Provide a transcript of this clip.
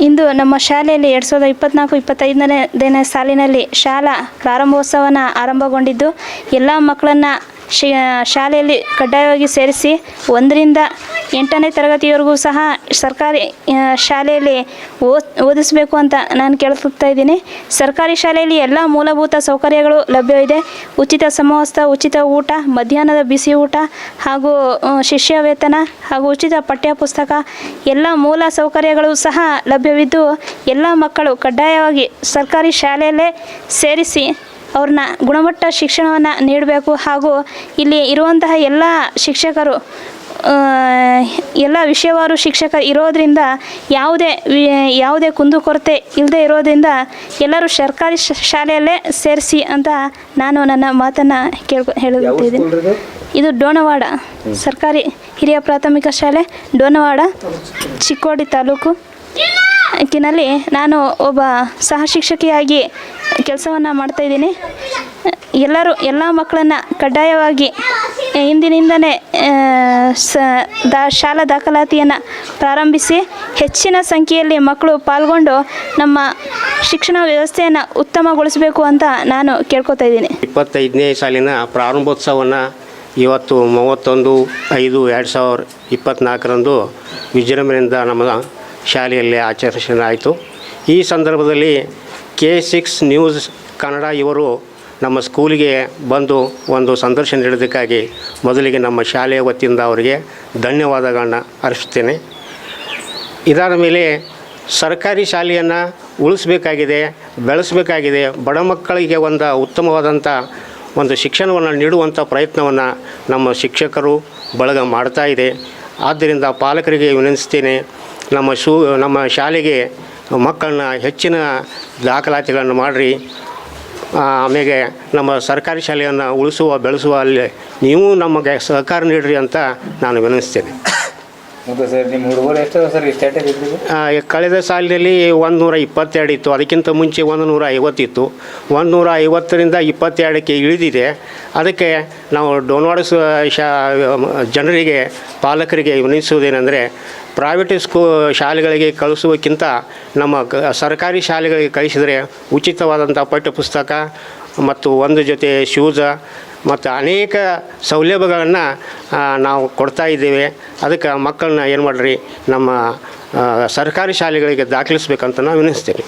ಇಂದು ನಮ್ಮ ಶಾಲೆಯಲ್ಲಿ ಎರಡು ಸಾವಿರದ ಇಪ್ಪತ್ನಾಲ್ಕು ಇಪ್ಪತ್ತೈದನೇ ಸಾಲಿನಲ್ಲಿ ಶಾಲಾ ಪ್ರಾರಂಭೋತ್ಸವನ ಆರಂಭಗೊಂಡಿದ್ದು ಎಲ್ಲ ಮಕ್ಕಳನ್ನು ಶಾಲೆಯಲ್ಲಿ ಕಡ್ಡಾಯವಾಗಿ ಸೇರಿಸಿ ಒಂದರಿಂದ ಎಂಟನೇ ತರಗತಿವರೆಗೂ ಸಹ ಸರ್ಕಾರಿ ಶಾಲೆಯಲ್ಲಿ ಓದ್, ಓದಿಸಬೇಕು ಅಂತ ನಾನು ಕೇಳ್ತಾ ಇದ್ದೀನಿ. ಸರ್ಕಾರಿ ಶಾಲೆಯಲ್ಲಿ ಎಲ್ಲ ಮೂಲಭೂತ ಸೌಕರ್ಯಗಳು ಲಭ್ಯವಿದೆ. ಉಚಿತ ಸಮವಸ್ತ್ರ ಉಚಿತ ಊಟ, ಮಧ್ಯಾಹ್ನದ ಬಿಸಿ ಊಟ ಹಾಗೂ ಶಿಷ್ಯ ವೇತನ ಹಾಗೂ ಉಚಿತ ಪಠ್ಯಪುಸ್ತಕ ಎಲ್ಲ ಮೂಲ ಸೌಕರ್ಯಗಳು ಸಹ ಲಭ್ಯವಿದ್ದು ಎಲ್ಲ ಮಕ್ಕಳು ಕಡ್ಡಾಯವಾಗಿ ಸರ್ಕಾರಿ ಶಾಲೆಯಲ್ಲೇ ಸೇರಿಸಿ ಅವ್ರನ್ನ ಗುಣಮಟ್ಟ ಶಿಕ್ಷಣವನ್ನು ನೀಡಬೇಕು ಹಾಗೂ ಇಲ್ಲಿ ಇರುವಂತಹ ಎಲ್ಲ ಶಿಕ್ಷಕರು ಎಲ್ಲ ವಿಷಯವಾರು ಶಿಕ್ಷಕರು ಇರೋದರಿಂದ ಯಾವುದೇ ವಿ- ಯಾವುದೇ ಕುಂದುಕೊರತೆ ಇಲ್ಲದೆ ಇರೋದರಿಂದ ಎಲ್ಲರೂ ಸರ್ಕಾರಿ ಶಾಲೆಯಲ್ಲೇ ಸೇರಿಸಿ ಅಂತ ನಾನು ನನ್ನ ಮಾತನ್ನು ಕೇಳ್ಕೊ ಹೇಳುತ್ತಿದ್ದೀನಿ ಇದು ಡೋನವಾಡ ಸರ್ಕಾರಿ ಹಿರಿಯ ಪ್ರಾಥಮಿಕ ಶಾಲೆ ಡೋನವಾಡ ಚಿಕ್ಕೋಡಿ ತಾಲೂಕು ಕಿನಲ್ಲಿ ನಾನು ಒಬ್ಬ ಸಹ ಶಿಕ್ಷಕಿಯಾಗಿ ಕೆಲಸವನ್ನು ಮಾಡ್ತಾಯಿದ್ದೀನಿ ಎಲ್ಲರೂ ಎಲ್ಲ ಮಕ್ಕಳನ್ನು ಕಡ್ಡಾಯವಾಗಿ ಇಂದಿನಿಂದನೇ ಸ, ದಾ, ಶಾಲಾ ದಾಖಲಾತಿಯನ್ನು ಪ್ರಾರಂಭಿಸಿ ಹೆಚ್ಚಿನ ಸಂಖ್ಯೆಯಲ್ಲಿ ಮಕ್ಕಳು ಪಾಲ್ಗೊಂಡು ನಮ್ಮ ಶಿಕ್ಷಣ ವ್ಯವಸ್ಥೆಯನ್ನು ಉತ್ತಮಗೊಳಿಸಬೇಕು ಅಂತ ನಾನು ಕೇಳ್ಕೊತಾ ಇದ್ದೀನಿ. ಇಪ್ಪತ್ತೈದನೇ ಸಾಲಿನ ಪ್ರಾರಂಭೋತ್ಸವವನ್ನು ಇವತ್ತು ಮೂವತ್ತೊಂದು ಐದು ಎರಡು ಸಾವಿರ ಇಪ್ಪತ್ತ್ನಾಲ್ಕರಂದು ವಿಜೃಂಭಣೆಯಿಂದ ನಮ್ಮ ಶಾಲೆಯಲ್ಲಿ ಆಚರಿಸಲಾಯಿತು. ಈ ಸಂದರ್ಭದಲ್ಲಿ ಕೆ ಸಿಕ್ಸ್ ನ್ಯೂಸ್ ಕನ್ನಡ ಇವರು ನಮ್ಮ ಸ್ಕೂಲಿಗೆ ಬಂದು ಒಂದು ಸಂದರ್ಶನ ನೀಡೋದಕ್ಕಾಗಿ ಮೊದಲಿಗೆ ನಮ್ಮ ಶಾಲೆಯ ವತಿಯಿಂದ ಅವರಿಗೆ ಧನ್ಯವಾದಗಳನ್ನ ಅರ್ಪಿಸ್ತೇನೆ ಇದಾದ ಮೇಲೆ ಸರ್ಕಾರಿ ಶಾಲೆಯನ್ನು ಉಳಿಸಬೇಕಾಗಿದೆ, ಬೆಳೆಸಬೇಕಾಗಿದೆ, ಬಡ ಮಕ್ಕಳಿಗೆ ಒಂದು ಉತ್ತಮವಾದಂಥ ಒಂದು ಶಿಕ್ಷಣವನ್ನು ನೀಡುವಂಥ ಪ್ರಯತ್ನವನ್ನು ನಮ್ಮ ಶಿಕ್ಷಕರು ಬಳಗ ಮಾಡ್ತಾ ಇದೆ. ಆದ್ದರಿಂದ ಪಾಲಕರಿಗೆ ವಿನಂತಿಸ್ತೇನೆ ನಮ್ಮ ಶೂ, ನಮ್ಮ ಶಾಲೆಗೆ ಮಕ್ಕಳನ್ನ ಹೆಚ್ಚಿನ ದಾಖಲಾತಿಗಳನ್ನು ಮಾಡಿರಿ. ಆಮೇಲೆ ನಮ್ಮ ಸರ್ಕಾರಿ ಶಾಲೆಯನ್ನು ಉಳಿಸುವ ಬೆಳೆಸುವ ಅಲ್ಲಿ ನೀವು ನಮಗೆ ಸಹಕಾರ ನೀಡಿರಿ ಅಂತ ನಾನು ವಿನಂತಿಸ್ತೇನೆ. ಕಳೆದ ಸಾಲಿನಲ್ಲಿ ಒಂದು ನೂರ ಇಪ್ಪತ್ತೆರಡು ಇತ್ತು ಅದಕ್ಕಿಂತ ಮುಂಚೆ ಒಂದು ನೂರ ಐವತ್ತಿತ್ತು. ಒಂದು ನೂರ ಐವತ್ತರಿಂದ ಇಪ್ಪತ್ತೆರಡಕ್ಕೆ ಇಳಿದಿದೆ. ಅದಕ್ಕೆ ನಾವು ಡೋನ್ವಾಡ ಶಾ ಜನರಿಗೆ, ಪಾಲಕರಿಗೆ ವಿನಿಸುವುದೇನೆಂದರೆ ಪ್ರೈವೇಟ್ ಸ್ಕೂ ಶಾಲೆಗಳಿಗೆ ಕಳಿಸುವಕ್ಕಿಂತ ನಮ್ಮ ಸರ್ಕಾರಿ ಶಾಲೆಗಳಿಗೆ ಕಳಿಸಿದರೆ ಉಚಿತವಾದಂಥ ಪಠ್ಯಪುಸ್ತಕ ಮತ್ತು ಒಂದು ಜೊತೆ ಶೂಸ ಮತ್ತು ಅನೇಕ ಸೌಲಭ್ಯಗಳನ್ನು ನಾವು ಕೊಡ್ತಾ ಇದ್ದೇವೆ. ಅದಕ್ಕೆ ಮಕ್ಕಳನ್ನ ಏನು ಮಾಡಿರಿ, ನಮ್ಮ ಸರ್ಕಾರಿ ಶಾಲೆಗಳಿಗೆ ದಾಖಲಿಸ್ಬೇಕಂತ ನಾವು ವಿನಿಸ್ತೀನಿ